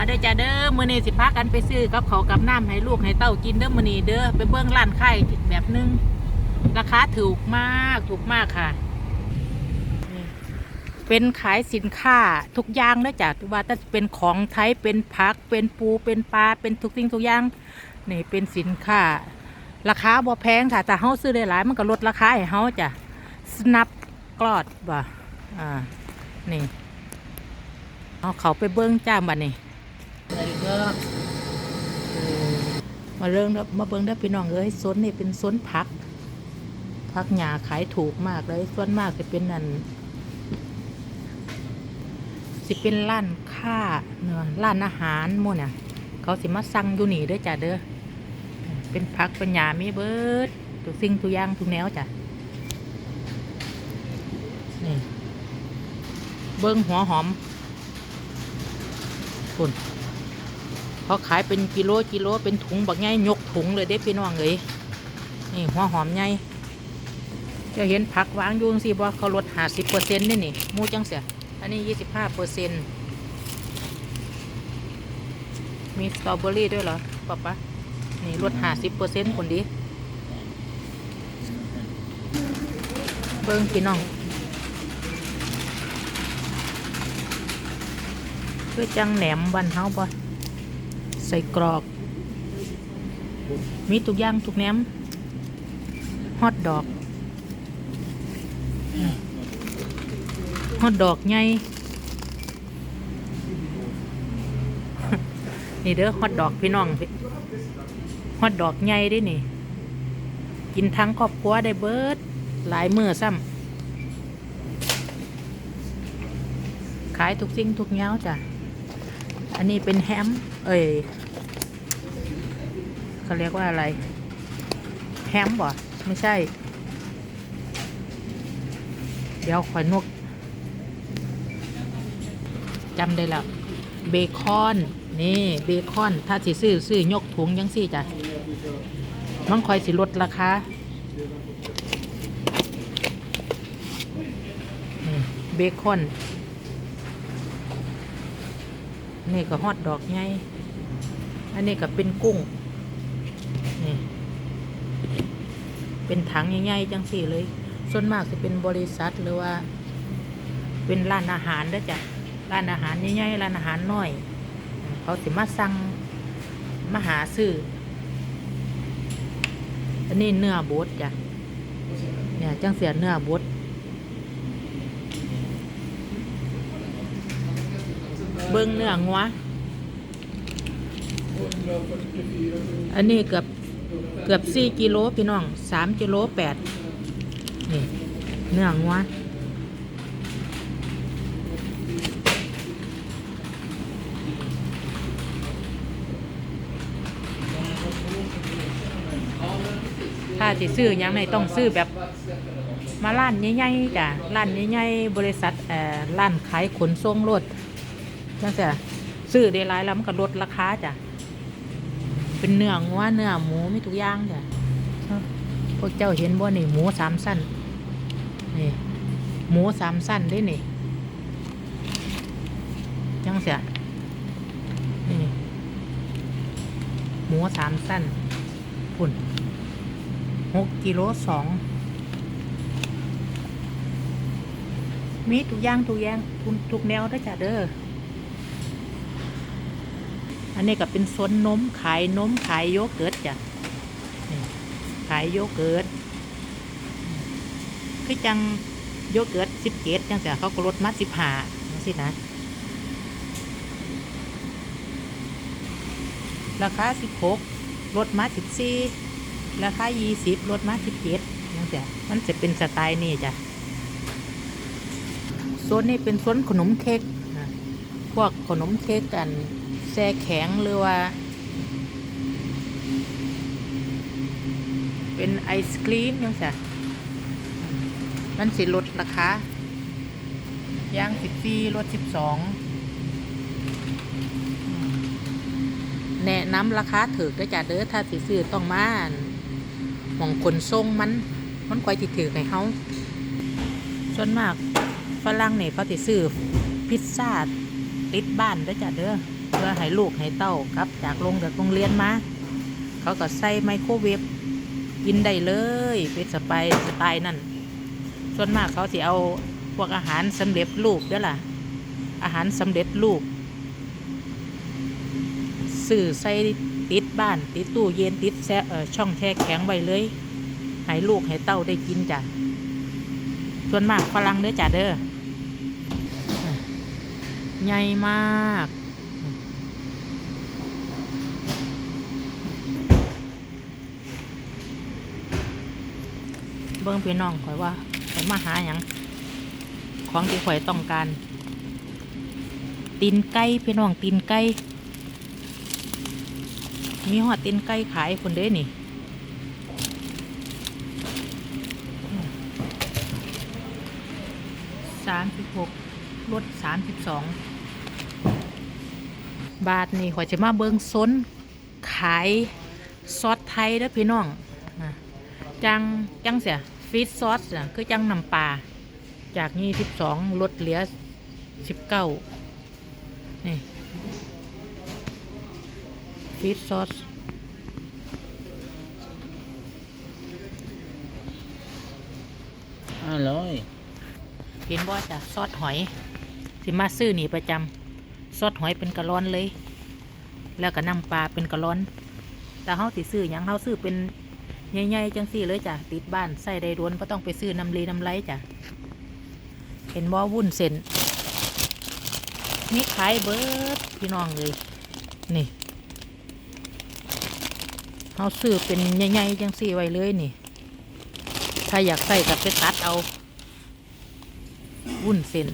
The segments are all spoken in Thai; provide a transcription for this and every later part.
มาได้อจ้าเด้อมื้อนี้สิพากันไปซื้อกับเขากับน้ำให้ลูกให้เต้ากินเด้อมื้อนี้เด้อไปเบิ่งร้านค้ายแบบหนึงราคาถูกมากถูกมากค่ะเป็นขายสินค้าทุกอย่างเด้อจ้ะว่าแต่เป็นของไทยเป็นผัก เป็นปูเป็นปลาเป็นทุกสิ่งทุกอย่างนี่เป็นสินค้า ราคาบ่แพงค่ะแต่เฮาซื้อได้หลายมันก็ลดราคาให้เฮาจ้ะสนับกลอดบ่อ่านี่เอาเขาไปเบิ้งจ้าบัดนี้ มาเรื่องเด้อมาเบิ้งได้พี่น้องเอ้ยสวนนี่เป็นสวนผักผักหญ้าขายถูกมากเลยส่วนมากจะเป็นนั่นสิเป็นร้านค้าเนื้อร้านอาหารมู่เนี่ยเขาสิมาสั่งอยู่นี่เด้อจ้ะเด้อเป็นพักเป็นหยามีเบิดทุกสิ่งทุกอย่างทุกแนวจ้ะนี่เบิ้งหัวหอมคุณ เขาขายเป็นกิโลกิโลเป็นถุงบักไงยกถุงเลยเด้พี่น้องเอ้ยนี่หัวหอมไงจะเห็นผักวางอยู่สิบ่เขาลดห้าสิบเปอร์เซ็นต์นี่นี่มูจังเสียอันนี้ยี่สิบห้าเปอร์เซ็นต์มีสตรอเบอรี่ด้วยเหรอป๊าป๊านี่ลดห้าสิบเปอร์เซ็นต์คนดีเบิ้งพี่น้องคือจังแหนมบันเฮาบ่ ใส่กรอก มีทุกอย่างทุกแหนมฮอตดอกฮอตดอกใหญ่นี่เด้อฮอตดอกพี่น้องฮอดดอกใหญ่ได้นี่ กินทั้งครอบครัวได้เบิด หลายมือซ้ำขายทุกสิ่งทุกเงาจ้ะ อันนี้เป็นแฮม เอ้ย เขาเรียกว่าอะไร แฮมบ่ไม่ใช่ เดี๋ยวขอยนกจำได้แล้ว เบคอน นี่เบคอน ถ้าสิซื้อซื้อยกถุงยังสี่จ้ะมันคอยสิลดราคาเบคอน นี่ก็ฮอตดอกไงอันนี้ก็เป็นกุ้ง เป็นถังใหญ่ๆจังสี่เลย ส่วนมากจะเป็นบริษัทหรือว่า เป็นร้านอาหารเด้จ้ะร้านอาหารใหญ่ๆร้านอาหารน้อย เขาสิมาสั่งมาหาซื้ออันนี้เนื้อบดจ้ะเนี่ยจังเสียเนื้อบดเบิ้งเนื้องัวอันนี้เกือบ เกือบสี่กิโลพี่น้องสามกิโลแปดนี่เนื้องัวถ้าสิซื้อยังไงต้องซื้อแบบ มาร้านใหญ่ๆจ้ะร้านใหญ่ๆบริษัทเอ่อร้านขายขนส่งรถจังซี่ซื้อได้หลายแล้วมันก็ลดราคาจ้ะ เป็นเนื้องัวเนื้อหมูมีทุกอย่างจ้ะพวกเจ้าเห็นบ่นี่หมูสามสั้นนี่หมูสามสั้นได้นี่จังซี่นี่หมูสามสั้นพุ่นหกกิโลสองมีทุกอย่างทุกอย่างทุกทุกแนวได้อจ้ะเด้อ อันนี้ก็เป็นสวนนมขายนมขายโยเกิร์ตจ้ะขายโยเกิร์ตคือจังโยเกิร์ตสิบเจ็ดจังเสียเขาก็ลดมาสิบห้าสินะ ราคาสิบหกลดมาสิบสี่ราคายี่สิบลดมาสิบเจ็ดนั่นจ้ะมันจะเป็นสไตล์นี่จ้ะโซนนี้เป็นโซนขนมเค้กนะพวกขนมเค้กกัน แช่แข็งหรือว่า เป็นไอศครีมยังจ้ะมันสิลดราคาย่างสิบสี่ลดสิบสองแนะนำราคาถือก็จะเด้อถ้าสิซื้อต้องมาอั่นมองขนส่งมัน มันควายติถือให้เขาส่วนมากฝรั่งเนี่ยเขาติซื้อพิซซ่าติดบ้านเด้จ้ะเด้อ เพื่อให้ลูกให้เต้ากลับจากโรงจากโรงเรียนมา เขาก็ใส่ไมโครเวฟกินได้เลยเป็นสไปร์สไตล์นั่น ส่วนมากเขาสิเอาพวกอาหารสำเร็จรูปเด้อล่ะ อาหารสำเร็จรูปสื่อใส่ติดบ้าน ติดตู้เย็นติดแซะช่องแช่แข็งไว้เลยให้ลูกให้เต้าได้กินจ้ะส่วนมากฝรั่งเด้อจ้ะเด้อใหญ่มาก บิ้งพี่น้องข่อยว่าข่อยมาหาอย่างของที่ข่อยต้องการ ตีนไก่พี่น้องตีนไก่มีหอดตีนไก่ขายคนเด้นี่สามสิบหกลดสามสิบสองบาทนี่ข่อยจะมาเบิ้งซนขายซอสไทยเด้อพี่น้องจัง จังเสีย ฟีดซอสอะคือจังน้ำปลาจากนี่สิบสองลดเหลือสิบเก้านี่ฟีดซอสอร่อยเห็นบ่จ้ะซอสหอย สิมาซื้อนี่ประจำซอสหอยเป็นกะลอนเลย แล้วก็น้ำปลาเป็นกะลอน แต่เฮาสิซื้อหยังเฮาซื้อเป็น ใหญ่ๆจังสี่เลยจ้ะติดบ้านใส่ได้ร้วนก็ต้องไปซื้อน้ำลีน้ำไหลจ้ะเห็นบ่วุ่นเส้นมีขายเบิร์ดพี่น้องเลย นี่เฮาซื้อเป็นใหญ่ๆจังสี่ไว้เลยนี่ ถ้าอยากใส่ก็ไปตัดเอา วุ้นเส้น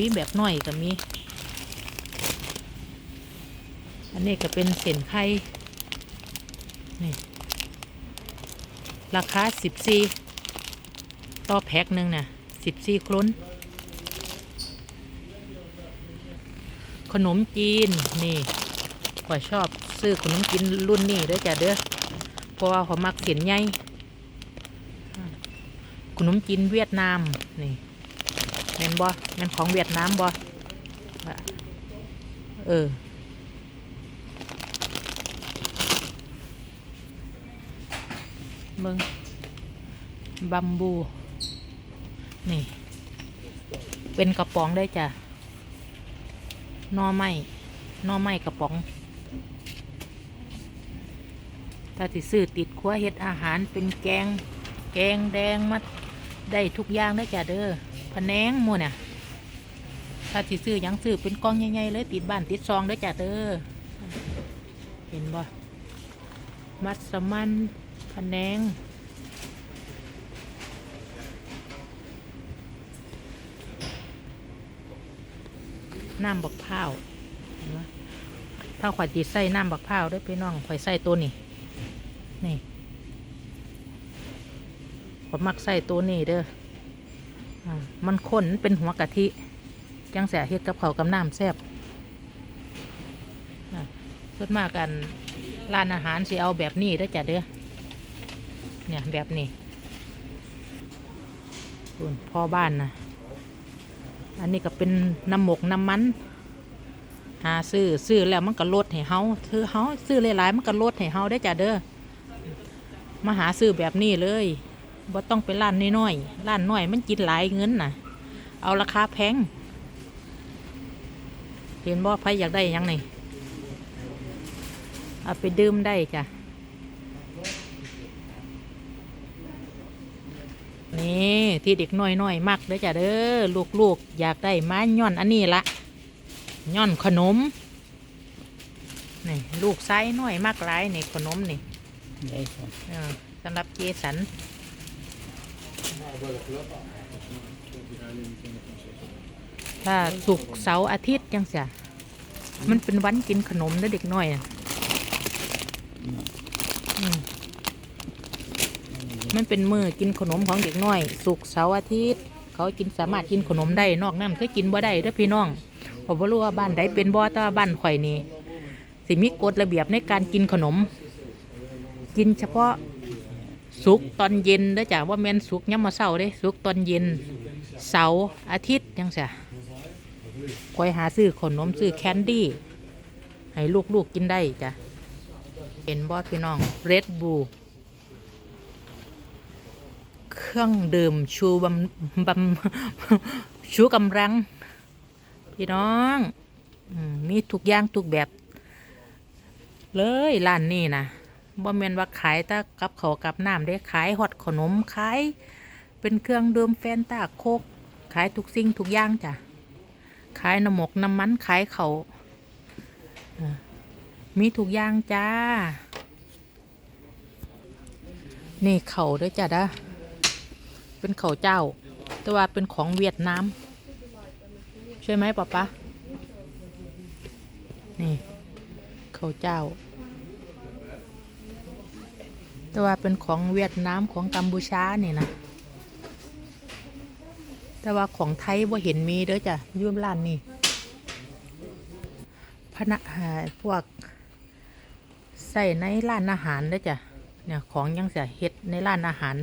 มีแบบน้อยก็มี อันนี้ก็เป็นเส้นไข่ นี่ ราคาสิบสี่ต่อแพ็คหนึ่งนะสิบสี่ครุนขนมจีน นี่ข่อยชอบซื้อขนมจีนรุ่นนี้ด้อจ้ะเด้อเพราะว่าขามักเส้นใหญ่ขนมจีนเวียดนาม นี่แม่นบ่แม่นของเวียดนามบ่อเออ มึงบัมบู นี่ เป็นกระป๋องได้จ้ะนอไม้นอไม้กระป๋อง ถ้าสิซื้อติดครัวเฮ็ดอาหารเป็นแกง แกงแดงมาได้ทุกอย่างได้จ้ะเด้อพะแนงมู่เนี่ยถ้าสิซื้อยังซื้อเป็นกล่องใหญ่ๆเลยติดบ้านติดซองได้จ้ะเด้อ เห็นบ่มัสมัน พะแนงน้ำบักพร้าเห็นบ่ถ้าข่อยติดใส่น้ำบักพร้าด้วยพี่น้องข่อยใส่ตัวนี้ นี่ผมมักใส่ตัวนี้เด้ออามันข้นเป็นหัวกะทิจังแสเฮ็ดกับเขากับน้ำแซ่บอะส่วนมากกันร้านอาหารสิเอาแบบนี้เด้จ้ะเด้อ เนี่ยแบบนี้ส่วนพ่อบ้านนะอันนี้ก็เป็นน้ำหมกน้ำมัน หาซื้อซื้อแล้วมันก็ลดให้เฮาซื้อเฮาซื้อหลายๆมันก็ลดให้เฮาได้จ้ะเด้อมาหาซื้อแบบนี้เลยบ่ต้องไปร้านน้อยๆร้านน้อยมันกินหลายเงินน่ะ เอาราคาแพงเห็นบ่ใครอยากได้ยังนี่เอาไปดื่มได้จ้ะ นี่ที่เด็กน้อยน้อยๆมักเด้อจ้ะเด้อลูกๆ อยากได้มาย่อนอันนี้ละย่อนขนมนี่ลูกไซส์น้อยมากหลายนี่ขนมนี่สำหรับเจสันถ้าสุกเสาร์อาทิตย์จังเสียมันเป็นวันกินขนมเด้อเด็กน้อยอะ มมันเป็นมือกินขนมของเด็กน้อย สุกเสาร์อาทิตย์ เขากินสามารถกินขนมได้นอกนั้นเขากินบ่ได้เด้อพี่น้องผมบ่รู้ว่าบ้านใดเป็นบ่แต่ว่าบ้านข่อยนี่สิมีกฎระเบียบในการกินขนม กินเฉพาะสุกตอนเย็นเด้อจ้ะว่าแม่นสุกยามมาเช้าเด้สุกตอนเย็นเสาร์อาทิตย์จังเสียคอยหาซื้อขนมซื้อแคนดี้ให้ลูกๆกินได้จ้ะเห็นบอสพี่น้องเรดบู เครื่องดื่มชูบำบำชูกำลัง พี่น้องมีทุกอย่างทุกแบบ เลยร้านนี้นะบ่แม่นว่าขายต่กับเขากับน้ำได้ขายฮอตขนมขายเป็นเครื่องดื่มแฟนตาโคก ขายทุกสิ่งทุกอย่างจ้ะขายน้ำหมกน้ำมันขายเขาวมีทุกอย่างจ้า นี่เขาด้วยจ้ะด้ะ เป็นเขาวเจ้า แต่ว่าเป็นของเวียดนามใช่ไหมป๊าป๊านี่เขาวเจ้า แต่ว่าเป็นของเวียดนามของกัมพูชานี่นะแต่ว่าของไทยว่าเห็นมีเด้อจ้ะยุ่ร้านนี่พนักหาพวกใส่ในร้านอาหารเด้อจ้ะเนี่ยของยังเสียเฮ็ดในร้านอาหาร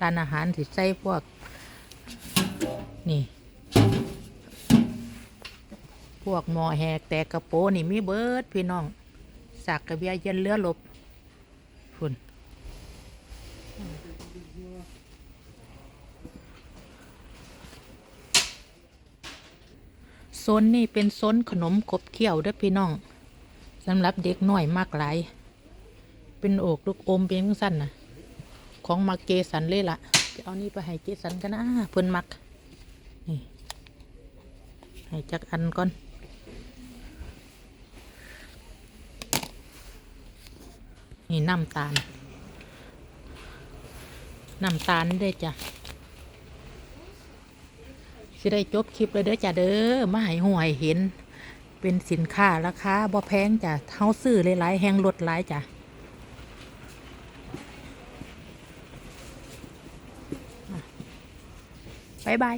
ร้านอาหารสิใส่พวก นี่ พวกหมอแหกแตกกระโปนี่มีเบิดพี่น้องสากกระเบียเย็นเรือลบคุณโซนนี่เป็นโซนขนมขบเคี้ยวเด้อพี่น้องสำหรับเด็กน้อยมากหลาย เป็นโอกลูกอมเป็นจั่งสั้นนะ ของมาเกสันเลยล่ะจะเอานี่ไปให้เกสันกันนะเพิ่นมักนี่ให้จักอันก่อนนี่น้ำตาล น้ำตาลเด้จ้ะสิได้จบคลิปเลยเด้อจ้ะเด้อมาให้หวยเห็น เป็นสินค้าราคาบ่แพงจ้ะเท่าซื้อหลายๆแหงลดหลายจ้ะายบาย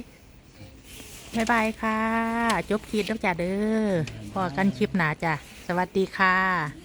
บายบายค่ะ จบคลิปแล้วจ้ะเด้อพอกันคลิปหนาจ้ะ สวัสดีค่ะ